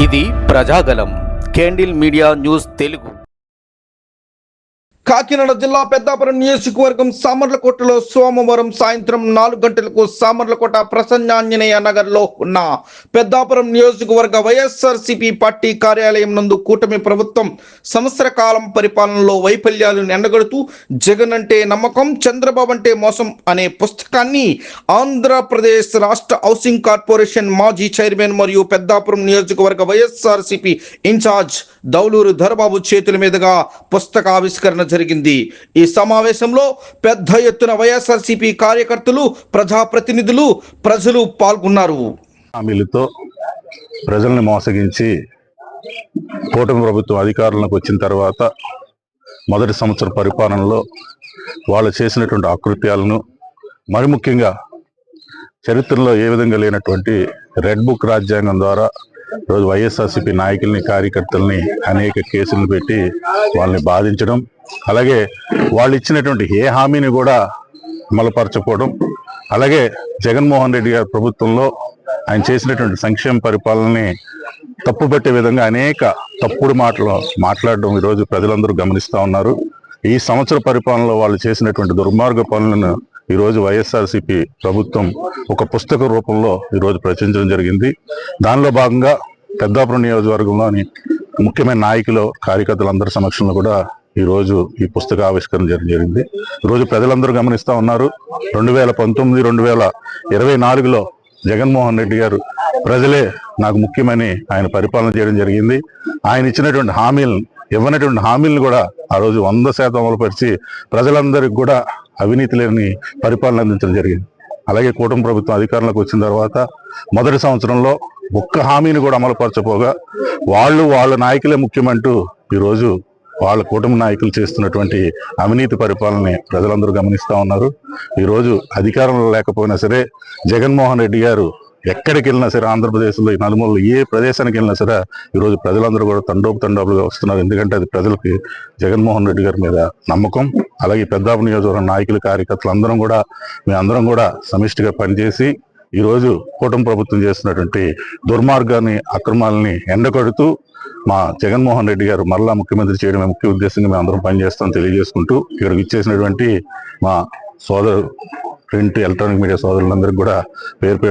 ఇది Prajagalam candle media news Telugu. Kakinada జిల్లా పెద్దాపురం నియోజకవర్గం సామర్లకోటలో సోమవారం సాయంత్రం నాలుగు గంటలకు సామర్లకోట ప్రసన్నాంజనేయ నగర్లో ఉన్న పెద్దాపురం నియోజకవర్గ వైఎస్ఆర్సీపీ పార్టీ కార్యాలయం నందు కూటమి ప్రభుత్వం సంవత్సర కాలం పరిపాలనలో వైఫల్యాలను ఎండగడుతూ జగన్ అంటే నమ్మకం చంద్రబాబు అంటే మోసం అనే పుస్తకాన్ని ఆంధ్రప్రదేశ్ రాష్ట్ర హౌసింగ్ కార్పొరేషన్ మాజీ చైర్మన్ మరియు పెద్దాపురం నియోజకవర్గ వైఎస్ఆర్సీపీ ఇన్ఛార్జ్ దౌలూరు ధరబాబు చేతుల మీదుగా పుస్తక ఆవిష్కరణ జరిగింది. ఈ సమావేశంలో పెద్ద ఎత్తున వైఎస్ఆర్సీపీ కార్యకర్తలు ప్రజాప్రతినిధులు ప్రజలు పాల్గొన్నారు. హామీలతో ప్రజల్ని మోసగించి కూటమి ప్రభుత్వం అధికారంలోకి వచ్చిన తర్వాత మొదటి సంవత్సర పరిపాలనలో వాళ్ళు చేసినటువంటి ఆకృత్యాలను మరి ముఖ్యంగా చరిత్రలో ఏ విధంగా లేనటువంటి రెడ్ బుక్ రాజ్యాంగం ద్వారా రోజు వైఎస్ఆర్సీపీ నాయకుల్ని కార్యకర్తల్ని అనేక కేసులు పెట్టి వాళ్ళని బాధించడం అలాగే వాళ్ళు ఇచ్చినటువంటి ఏ హామీని కూడా అమలుపరచకపోవడం అలాగే జగన్మోహన్ రెడ్డి గారి ప్రభుత్వంలో ఆయన చేసినటువంటి సంక్షేమ పరిపాలనని తప్పుపట్టే విధంగా అనేక తప్పుడు మాటలు మాట్లాడడం ఈరోజు ప్రజలందరూ గమనిస్తూ ఉన్నారు. ఈ సంవత్సర పరిపాలనలో వాళ్ళు చేసినటువంటి దుర్మార్గ పనులను ఈరోజు వైఎస్ఆర్సీపీ ప్రభుత్వం ఒక పుస్తక రూపంలో ఈరోజు ప్రచురించడం జరిగింది. దానిలో భాగంగా పెద్దాపురం నియోజకవర్గంలోని ముఖ్యమైన నాయకులు కార్యకర్తలందరి సమక్షంలో కూడా ఈరోజు ఈ పుస్తక ఆవిష్కరణ జరిగింది. ఈరోజు రోజు ప్రజలందరూ గమనిస్తా ఉన్నారు. రెండు వేల పంతొమ్మిది రెండు వేల ఇరవై నాలుగులో జగన్మోహన్ రెడ్డి గారు ప్రజలే నాకు ముఖ్యమని ఆయన పరిపాలన చేయడం జరిగింది. ఆయన ఇచ్చినటువంటి హామీలను ఇవ్వనటువంటి హామీలను కూడా ఆ రోజు వంద శాతం అమలుపరిచి ప్రజలందరికీ కూడా అవినీతి లేని పరిపాలన అందించడం జరిగింది. అలాగే కూటమి ప్రభుత్వం అధికారంలోకి వచ్చిన తర్వాత మొదటి సంవత్సరంలో ఒక్క హామీని కూడా అమలుపరచపోగా వాళ్ళు వాళ్ళ నాయకులే ముఖ్యమంటూ ఈరోజు వాళ్ళ కూటమి నాయకులు చేస్తున్నటువంటి అవినీతి పరిపాలనని ప్రజలందరూ గమనిస్తూ ఉన్నారు. ఈరోజు అధికారంలో లేకపోయినా సరే జగన్మోహన్ రెడ్డి గారు ఎక్కడికి వెళ్ళినా సరే ఆంధ్రప్రదేశ్లో ఈ నలుమూలలో ఏ ప్రదేశానికి వెళ్ళినా సరే ఈరోజు ప్రజలందరూ కూడా తండోపు తండోపులుగా వస్తున్నారు. ఎందుకంటే అది ప్రజలకి జగన్మోహన్ రెడ్డి గారి మీద నమ్మకం అలాగే పెద్దాపు నియోజకవర్గం నాయకులు కార్యకర్తలు అందరం కూడా మీ అందరం కూడా సమిష్టిగా పనిచేసి ఈ రోజు కూటమి ప్రభుత్వం చేస్తున్నటువంటి దుర్మార్గాన్ని అక్రమాలని ఎండకొడుతూ మా జగన్మోహన్ రెడ్డి గారు మరలా ముఖ్యమంత్రి చేయడమే ముఖ్య ఉద్దేశంగా మేము అందరం పనిచేస్తాం తెలియజేసుకుంటూ ఇక్కడికి ఇచ్చేసినటువంటి మా సోదరు ప్రింట్ ఎలక్ట్రానిక్ మీడియా సోదరులందరికీ కూడా పేరు పేరు